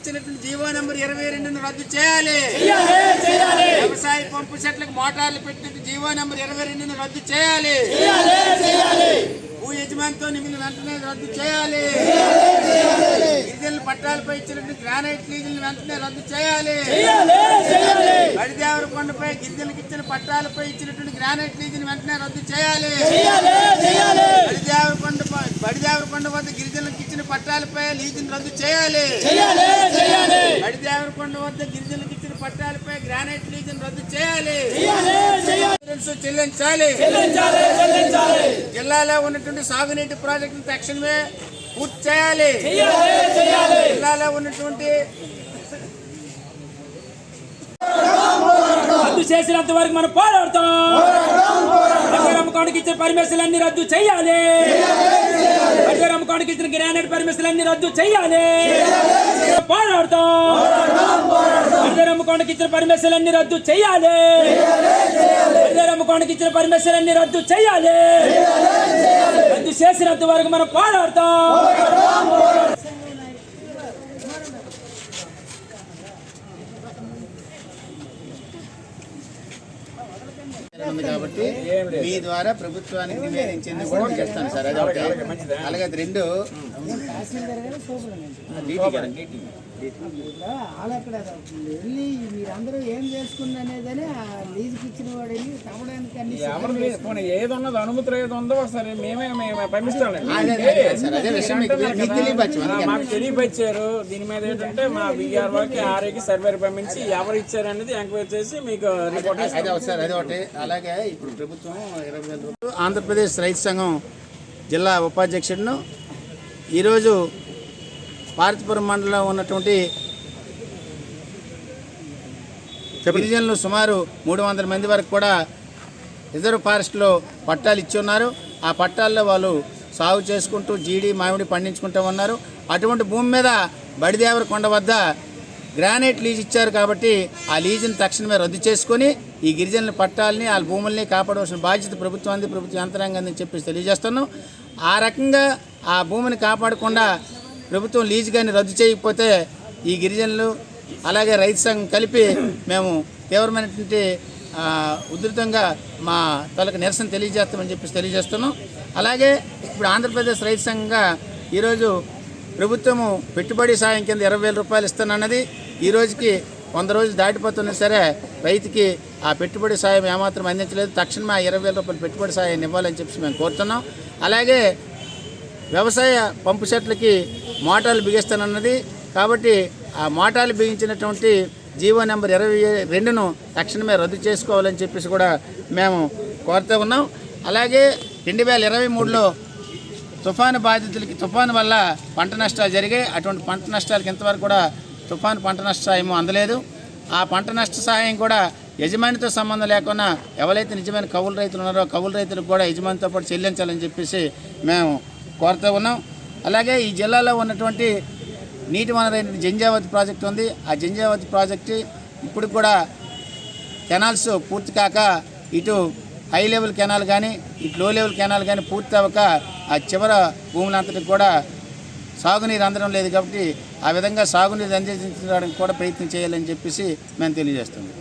ఇచ్చినటువంటి GO number ఇరవై రెండును రద్దు చేయాలి. వ్యవసాయ పంపు సెట్లకు మోటార్లు పెట్టినట్టు జీవో నెంబర్ ఇరవై రెండును రద్దు చేయాలి. భూ యజమానితో నిమిలి వెంటనే రద్దు చేయాలి. పట్టాలపై ఇచ్చినట్టు గ్రానైట్ లీజులను వెంటనే రద్దు చేయాలి. బడిదేవర కొండపై గిరిజనులకు ఇచ్చిన పట్టాలపై ఇచ్చినటువంటి గ్రానైట్ లీజును వెంటనే రద్దు చేయాలి. బడిదేవర కొండపై బడిదేవర కొండ వద్ద గిరిజనులకు ఇచ్చిన పట్టాలపై లీజును రద్దు చేయాలి. బడిదేవర కొండ వద్ద గిరిజనులకు ఇచ్చిన పట్టాలపై గ్రానైట్ లీజును రద్దు చేయాలి. చెల్లించాలి. జిల్లాలో ఉన్నటువంటి సాగునీటి ప్రాజెక్టును తక్షణమే పూర్తి చేయాలి. జిల్లాలో ఉన్నటువంటి రద్దు చేసినంత వరకు మనం పోరాడతాం. అమ్మకానికి ఇచ్చిన పర్మిషన్ అన్ని రద్దు చేయాలి. అడ్డర్ అమ్మకానికి ఇచ్చిన గ్రానైట్ పర్మిషన్ అన్ని రద్దు చేయాలి. పోరాడతాం. అడ్డర్ అమ్మకానికి ఇచ్చిన పర్మిషన్ అన్ని రద్దు చేయాలి. అడ్డర్ అమ్మకానికి ఇచ్చిన అన్ని రద్దు చేయాలి. రద్దు చేసినంత వరకు మనం పోరాడతాం. ఉంది కాబట్టి మీ ద్వారా ప్రభుత్వానికి నివేదించేందుకు కూడా చేస్తాను సార్. అది ఒకటి. అలాగే అది రెండు. డీటీ కదా. వాళ్ళు అక్కడ వెళ్ళి మీరందరూ ఏం చేసుకుంది అనేదని ఆ లీజుకి ఇచ్చిన వాడు వెళ్ళి తవ్వడానికి అన్ని ఎవరు తీసుకొని ఏది ఉన్నది అనుమతులు ఏది ఉందో ఒకసారి మేమే పంపిస్తాం మీకు తెలియపరిచారు. దీని మీద ఏంటంటే మా విఆర్ఓకి ఆర్ఏకి సర్వేర్ పంపించి ఎవరు ఇచ్చారు అనేది ఎంక్వైరీ చేసి మీకు రిపోర్ట్ అదే ఒకటి. అలాగే ఇప్పుడు ప్రభుత్వం ఇరవై వేల రూపాయలు. ఆంధ్రప్రదేశ్ రైతు సంఘం జిల్లా ఉపాధ్యక్షుడును. ఈరోజు పార్వతీపురం మండలంలో ఉన్నటువంటి గిరిజనులు సుమారు మూడు వందల మంది వరకు కూడా రిజర్వ్ ఫారెస్ట్లో పట్టాలు ఇచ్చి ఉన్నారు. ఆ పట్టాల్లో వాళ్ళు సాగు చేసుకుంటూ జీడి మామిడి పండించుకుంటూ ఉన్నారు. అటువంటి భూమి మీద బడిదేవర కొండ వద్ద గ్రానైట్ లీజ్ ఇచ్చారు కాబట్టి ఆ లీజుని తక్షణమే రద్దు చేసుకొని ఈ గిరిజనుల పట్టాలని వాళ్ళ భూముల్ని కాపాడవలసిన బాధ్యత ప్రభుత్వానికి ప్రభుత్వ యంత్రాంగాన్ని చెప్పేసి తెలియజేస్తున్నాం. ఆ రకంగా ఆ భూమిని కాపాడకుండా ప్రభుత్వం లీజ్ కానీ రద్దు చేయకపోతే ఈ గిరిజనులు అలాగే రైతు సంఘం కలిపి మేము తీవ్రమైనటువంటి ఉధృతంగా మా తలకు నిరసన తెలియజేస్తామని చెప్పేసి తెలియజేస్తున్నాం. అలాగే ఇప్పుడు ఆంధ్రప్రదేశ్ రైతు సంఘంగా ఈరోజు ప్రభుత్వము పెట్టుబడి సాయం కింద ఇరవై వేల రూపాయలు ఇస్తానన్నది ఈ రోజుకి వంద రోజులు దాటిపోతున్నా సరే రైతుకి ఆ పెట్టుబడి సాయం ఏమాత్రం అందించలేదు. తక్షణమే ఆ ఇరవై వేల రూపాయలు పెట్టుబడి సాయాన్ని ఇవ్వాలని చెప్పేసి మేము కోరుతున్నాం. అలాగే వ్యవసాయ పంపు సెట్లకి మోటార్లు బిగిస్తానన్నది. కాబట్టి ఆ మోటార్లు బిగించినటువంటి జీవో నెంబర్ ఇరవై రెండును తక్షణమే రద్దు చేసుకోవాలని చెప్పేసి కూడా మేము కోరుతూ ఉన్నాం. అలాగే రెండు వేల ఇరవై మూడులో తుఫాను బాధితులకి తుఫాను వల్ల పంట నష్టాలు జరిగాయి. అటువంటి పంట నష్టాలకి ఇంతవరకు కూడా తుఫాను పంట నష్ట సాయం అందలేదు. ఆ పంట నష్ట సహాయం కూడా యజమానితో సంబంధం లేకుండా ఎవరైతే నిజమైన కౌలు రైతులు ఉన్నారో కవులు రైతులకు కూడా యజమానితో పాటు చెల్లించాలని చెప్పేసి మేము కోరుతూ ఉన్నాం. అలాగే ఈ జిల్లాలో ఉన్నటువంటి నీటి వనరైన జంజావతి ప్రాజెక్ట్ ఉంది. ఆ జంజావతి ప్రాజెక్టు ఇప్పుడు కూడా కెనాల్స్ పూర్తి కాక ఇటు హై లెవెల్ కెనాల్ కానీ ఇటు లో లెవెల్ కెనాల్ కానీ పూర్తి అవ్వక ఆ చివర భూములంతటికి కూడా సాగునీరు అందడం లేదు కాబట్టి ఆ విధంగా సాగునీరు అందించడానికి కూడా ప్రయత్నం చేయాలని చెప్పేసి మేము తెలియజేస్తున్నాం.